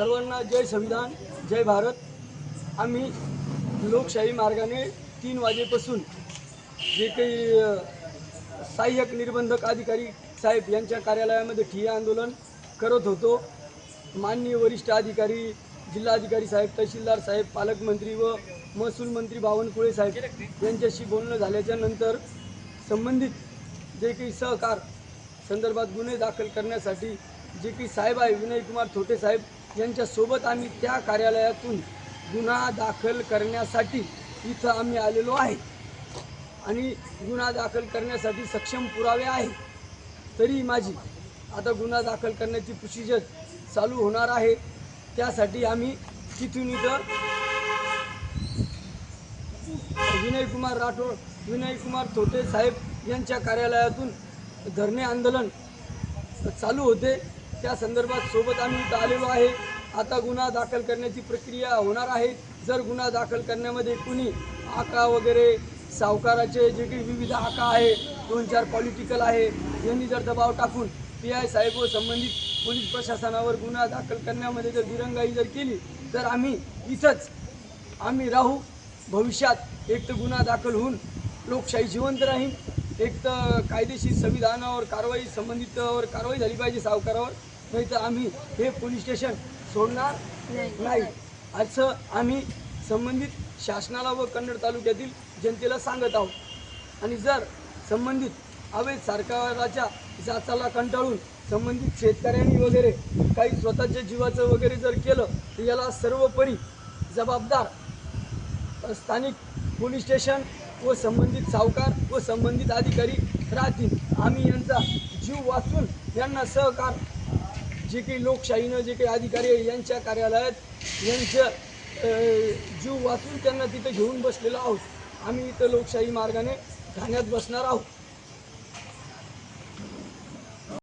सर्वांना जय संविधान जय भारत. आम्ही लोकशाही मार्गाने तीन वाजेपासून जे काही सहाय्यक निर्बंधक अधिकारी साहेब यांच्या कार्यालयामध्ये ठिय्या आंदोलन करत होतो. माननीय वरिष्ठ अधिकारी जिल्हाधिकारी साहेब तहसीलदार साहेब पालकमंत्री व महसूल मंत्री बावनकुळे साहेब यांच्याशी बोलणं झाल्याच्यानंतर संबंधित जे काही सहकार संदर्भात गुन्हे दाखल करण्यासाठी जे काही साहेब आहे विनयकुमार थोटे साहेब यांच्यासोबत आम्ही त्या कार्यालयातून गुन्हा दाखल करण्यासाठी इथं आम्ही आलेलो आहे. आणि गुन्हा दाखल करण्यासाठी सक्षम पुरावे आहे तरी माझी आता गुन्हा दाखल करण्याची प्रोसिजर चालू होणार आहे. त्यासाठी आम्ही तिथून इथं विनयकुमार राठोड विनयकुमार थोटे साहेब यांच्या कार्यालयातून धरणे आंदोलन चालू होते. त्या संदर्भात सोबत आम्ही इथं आलेलो आहे. आता गुन्हा दाखल करण्याची प्रक्रिया होणार आहे. जर गुन्हा दाखल करण्यामध्ये कुणी आका वगैरे सावकाराचे जे काही विविध आका आहे दोन चार पॉलिटिकल आहे यांनी जर दबाव टाकून पी आय साहेब व संबंधित पोलीस प्रशासनावर गुन्हा दाखल करण्यामध्ये जर दिरंगाई जर केली तर आम्ही इथंच आम्ही राहू. भविष्यात एक तर गुन्हा दाखल होऊन लोकशाही जिवंत राहील. एक तर कायदेशीर संविधानावर कारवाई संबंधितवर कारवाई झाली पाहिजे सावकारावर. नाही तर आम्ही हे पोलीस स्टेशन सोडणार नाही. असं आम्ही संबंधित शासनाला व कन्नड तालुक्यातील जनतेला सांगत आहोत. आणि जर संबंधित अवैध सरकाराच्या जाचाला कंटाळून संबंधित शेतकऱ्यांनी वगैरे काही स्वतःच्या जीवाचं वगैरे जर केलं तर याला सर्वोपरी जबाबदार स्थानिक पोलीस स्टेशन व संबंधित सावकार व संबंधित अधिकारी राहतील. आम्ही यांचा जीव वाचून यांना सहकार जे काही लोकशाहीनं जे काही अधिकारी आहे यांच्या कार्यालयात यांचं जीव वाचून त्यांना तिथं घेऊन बसलेलो आहोत. आम्ही इथं लोकशाही मार्गाने ठाण्यात बसणार आहोत.